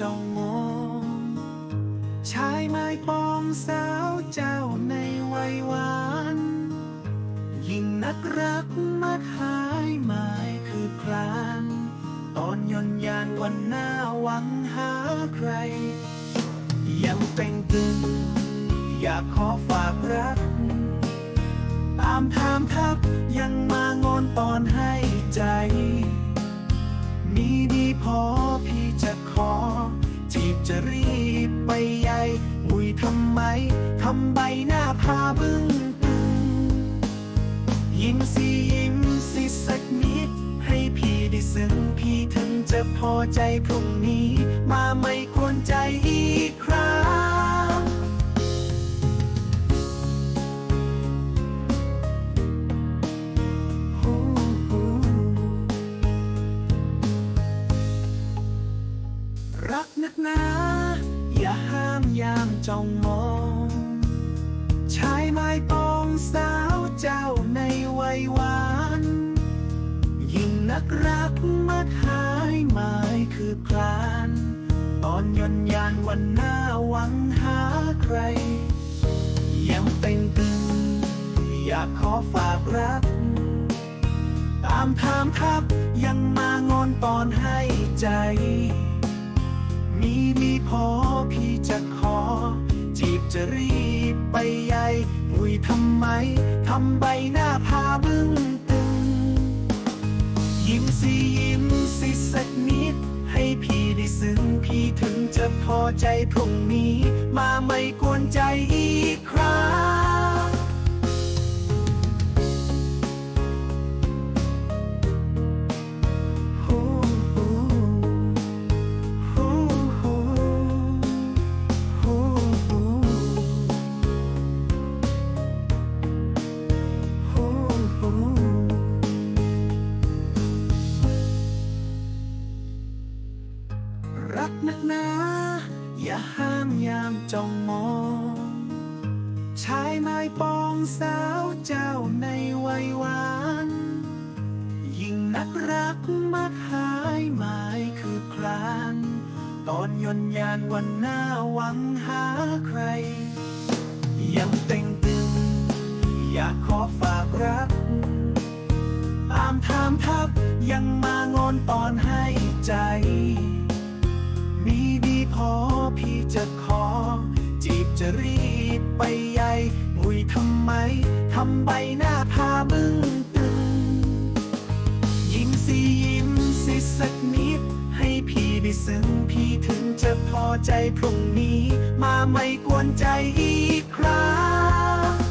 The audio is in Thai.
จ้องมองชายไม้ปองสาวเจ้าในวัยหวาน ยิ่งนักรักมักหายหมายคือพลานตอนย่อนยานวันหน้าหวังหาใคร ยังเป็นตึงอยากขอฝากรัก ตามถามทับยังมางอนตอนให้ใจ มีดีพอพี่จะขอ จีบจะรีบไปใหญ่มุยทำไม ทำใบหน้าพาบึ้งตึงยิ้มสิยิ้มสิสักนิด ให้พี่ได้ซึ้งพี่ถึงจะพอใจพรุ่งนี้ มาไม่ควรใจอีกครั้ง นักหนา อย่าห้ามยามจ้องมอง ชายไม้ปองสาวเจ้าในวัยหวาน ยิ่งนักรักมักหายหมายคือพลานตอนย่นยานวันหน้าหวังหาใคร ยังเป็นตึง อยากขอฝากรัก ตามถามทับยังมางอนตอนให้ใจ รีบไปใหญ่หุยทำไม ทำใบหน้าพาบึ้งตึง ยิ้มสิยิ้มสิสักนิด ให้พี่ได้ซึ้งพี่ถึงจะพอใจพรุ่งนี้ มาไม่กวนใจอีกครั้ง รักนักหนา อย่าห้ามยามจ้องมอง ชายไม้ปองสาวเจ้าในวัยหวาน ยิ่งนักรักมักหายหมายคือคลาน ตอนยอนยานวันหน้าหวังหาใคร ยังเต่งตึง อยากขอฝากรักตามถามทับยังมางอนตอนให้ใจ จะรีบไปใหญ่มุยทำไม ทำใบหน้าพาบึ้งตึง ยิ้มสิยิ้มสิสักนิด ให้พี่ได้ซึ้งพี่ถึงจะพอใจพรุ่งนี้ มาไม่กวนใจอีกครั้ง